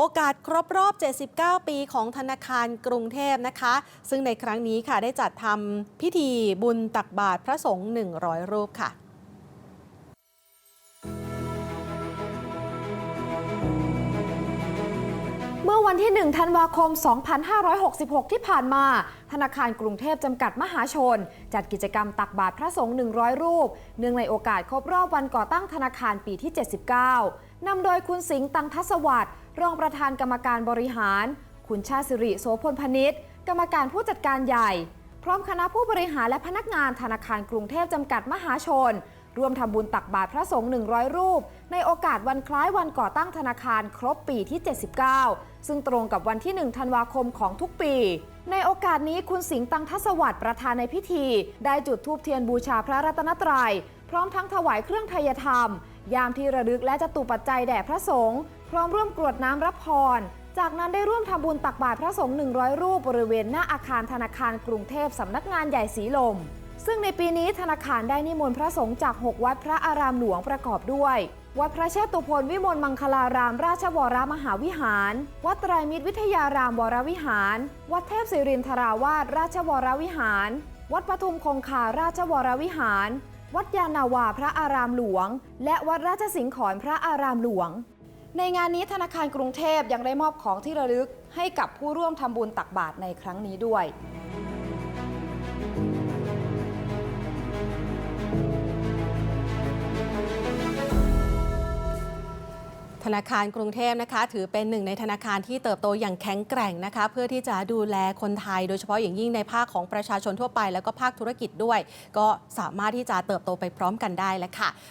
โอกาสครบรอบ 79 ปีของธนาคารกรุงเทพนะคะ ซึ่งในครั้งนี้ค่ะได้จัดทำพิธีบุญตักบาตรพระสงฆ์ 100 รูปค่ะเมื่อวันที่ 1 ธันวาคม 2566 ที่ผ่านมา ธนาคารกรุงเทพจำกัดมหาชน จัดกิจกรรมตักบาตรพระสงฆ์ 100 รูป เนื่องในโอกาสครบรอบวันก่อตั้งธนาคารปีที่ 79 นำโดยคุณสิงห์ตังทัศวัตรรองประธานกรรมการบริหาร คุณชาสิริโสพลพนิษฐ์กรรมการผู้จัดการใหญ่ พร้อมคณะผู้บริหารและพนักงานธนาคารกรุงเทพจำกัดมหาชน ร่วมทำบุญตักบาตรพระสงฆ์100 รูป ในโอกาสวันคล้ายวันก่อตั้งธนาคารครบปีที่ 79 ซึ่งตรงกับวันที่ 1 ธันวาคมของทุกปี ในโอกาสนี้คุณสิงห์ตังทัศวัตรประธานในพิธี ได้จุดธูปเทียนบูชาพระรัตนตรัย พร้อมทั้งถวายเครื่องไทยธรรม ยามที่ระลึกและจะตุปัจจัยแด่พระสงฆ์พร้อมร่วมกรวดน้ำรับพร จากนั้นได้ร่วมทำบุญตักบาตรพระสงฆ์100 รูปบริเวณหน้าอาคารธนาคารกรุงเทพสำนักงานใหญ่สีลม ซึ่งในปีนี้ธนาคารได้นิมนต์พระสงฆ์จาก 6 วัดพระอารามหลวงประกอบด้วยวัดพระเชตุพนวิมลมังคลาราม ราชวรมหาวิหาร วัดไตรมิตรวิทยารามวรวิหาร วัดเทพศิรินทราวาสราชวรวิหาร วัดปทุมคงคาราชวรวิหาร วัดยานาวาพระอารามหลวง และวัดราชสิงห์ขอนพระอารามหลวง ในงานนี้ธนาคารกรุงเทพยังได้มอบของที่ระลึกให้กับผู้ร่วมทำบุญตักบาตรในครั้งนี้ด้วย ธนาคารกรุงเทพนะคะ ถือเป็นหนึ่งในธนาคารที่เติบโตอย่างแข็งแกร่งนะคะ เพื่อที่จะดูแลคนไทย โดยเฉพาะอย่างยิ่งในภาคของประชาชนทั่วไป แล้วก็ภาคธุรกิจด้วย ก็สามารถที่จะเติบโตไปพร้อมกันได้แล้วค่ะ